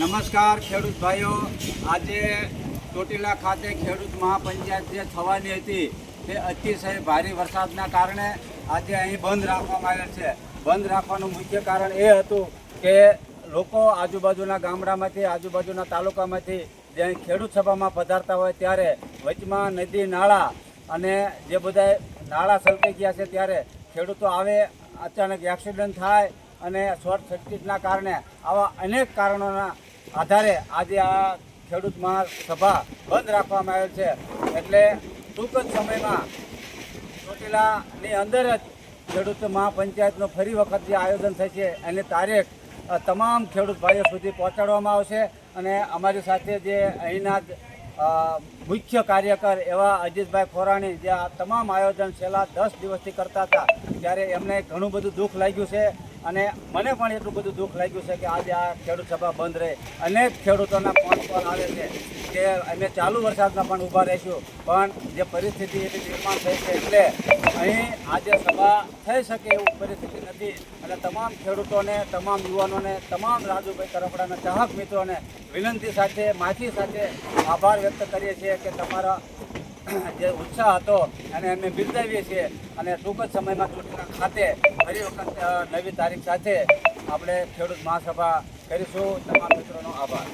નમસ્કાર, ખેડૂત ભાઈઓ. આજે ચોટીલા ખાતે ખેડૂત મહાપંચાયત જે થવાની હતી, તે અતિશય ભારે વરસાદના કારણે આજે અહીં બંધ રાખવામાં આવેલ છે. બંધ રાખવાનું મુખ્ય કારણ એ હતું કે લોકો આજુબાજુના ગામડામાંથી, આજુબાજુના તાલુકામાંથી જે ખેડૂત સભામાં પધારતા હોય ત્યારે વચમાં નદી, નાળા અને જે બધા નાળા સલકાઈ ગયા છે ત્યારે ખેડૂતો આવે, અચાનક એક્સિડન્ટ થાય અને શોર્ટ સર્કિટના કારણે આવા અનેક કારણોના આધારે આજે આ ખેડૂત મહાસભા બંધ રાખવામાં આવેલ છે. એટલે ટૂંક જ સમયમાં ચોટીલાની અંદર જ ખેડૂત મહાપંચાયતનો ફરી વખત જે આયોજન થશે એની તારીખ તમામ ખેડૂત ભાઈઓ સુધી પહોંચાડવામાં આવશે. અને અમારી સાથે જે અહીંના મુખ્ય કાર્યકર એવા અજીતભાઈ ખોરાણી, જે આ તમામ આયોજન છેલ્લા દસ દિવસથી કરતા હતા, ત્યારે એમને ઘણું બધું દુઃખ લાગ્યું છે. અને મને પણ એટલું બધું દુઃખ લાગ્યું છે કે આજે આ ખેડૂત સભા બંધ રહે. અનેક ખેડૂતોના ફોન પર આવે છે કે અમે ચાલુ વરસાદમાં પણ ઊભા રહીશું, પણ જે પરિસ્થિતિ એવી નિર્માણ થઈ છે એટલે અહીં આજે સભા થઈ શકે એવું પરિસ્થિતિ નથી. અને તમામ ખેડૂતોને, તમામ યુવાનોને, તમામ રાજુભાઈ તરફડાના ચાહક મિત્રોને વિનંતી સાથે, માફી સાથે આભાર વ્યક્ત કરીએ છીએ કે તમારા જે ઉત્સાહ હતો એને અમે બિરદાવીએ છીએ અને ટૂંક જ સમયમાં ચૂંટણી ખાતે ફરી વખત નવી તારીખ સાથે આપણે ખેડૂત મહાસભા કરીશું. તમામ મિત્રોનો આભાર.